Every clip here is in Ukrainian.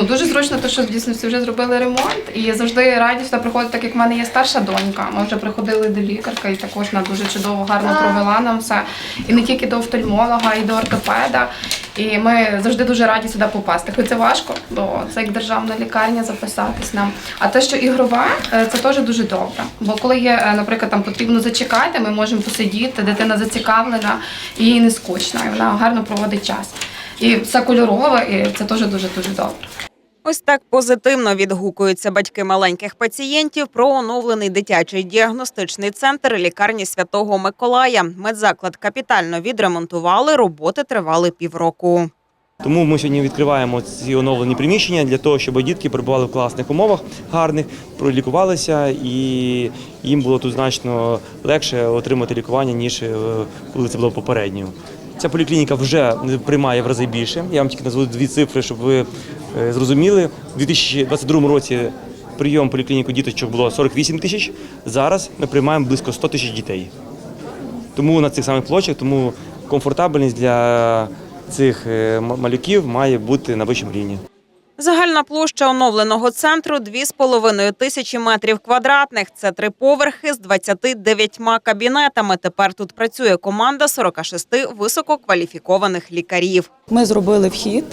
Дуже зручно, те, що дійсно всі вже зробили ремонт, і завжди радісно приходити, так як в мене є старша донька. Ми вже приходили до лікарка, і також вона дуже чудово, гарно провела нам все. І не тільки до офтальмолога, і до ортопеда. І ми завжди дуже раді сюди попасти. Хоч це важко, бо це як державна лікарня записатись нам. А те, що ігрова, е, це теж дуже добре. Бо коли є, е, наприклад, там потрібно зачекати, ми можемо посидіти, дитина зацікавлена, і їй не скучно, і вона гарно проводить час. І все кольорове, і це теж дуже дуже добре. Ось так позитивно відгукуються батьки маленьких пацієнтів про оновлений дитячий діагностичний центр лікарні Святого Миколая. Медзаклад капітально відремонтували. Роботи тривали півроку. Тому ми сьогодні відкриваємо ці оновлені приміщення для того, щоб дітки перебували в класних умовах гарних, пролікувалися, і їм було тут значно легше отримати лікування, ніж е, коли це було попередньо. Ця поліклініка вже приймає в рази більше. Я вам тільки назву дві цифри, щоб ви е, зрозуміли. У 2022 році прийом поліклініку діточок було 48 тисяч. Зараз ми приймаємо близько 100 тисяч дітей. Тому на цих самих площах, тому комфортабельність для цих е, малюків має бути на вищому рівні. Загальна площа оновленого центру 2,5 тисячі метрів квадратних. Це три поверхи з 29 кабінетами. Тепер тут працює команда 46 висококваліфікованих лікарів. Ми зробили вхід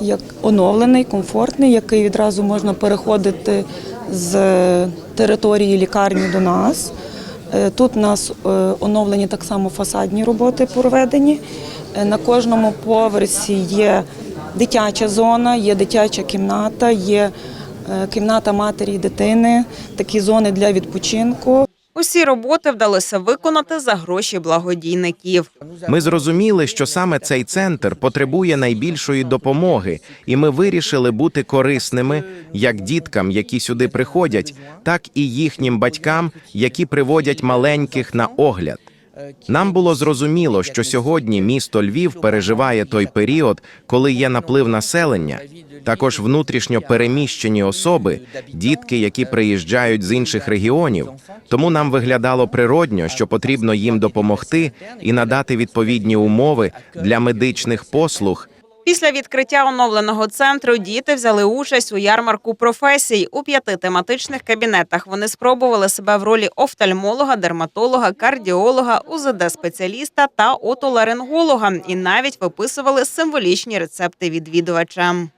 як оновлений, комфортний, який відразу можна переходити з території лікарні до нас. Е, Тут у нас е, оновлені так само фасадні роботи проведені. Е, На кожному поверсі є дитяча зона, є дитяча кімната, є е, кімната матері і дитини, такі зони для відпочинку. Усі роботи вдалося виконати за гроші благодійників. Ми зрозуміли, що саме цей центр потребує найбільшої допомоги, і ми вирішили бути корисними як діткам, які сюди приходять, так і їхнім батькам, які приводять маленьких на огляд. Нам було зрозуміло, що сьогодні місто Львів переживає той період, коли є наплив населення. Також внутрішньо переміщені особи, дітки, які приїжджають з інших регіонів. Тому нам виглядало природньо, що потрібно їм допомогти і надати відповідні умови для медичних послуг Після відкриття оновленого центру діти взяли участь у ярмарку професій. У п'яти тематичних кабінетах вони спробували себе в ролі офтальмолога, дерматолога, кардіолога, УЗД-спеціаліста та отоларинголога і навіть виписували символічні рецепти відвідувачам.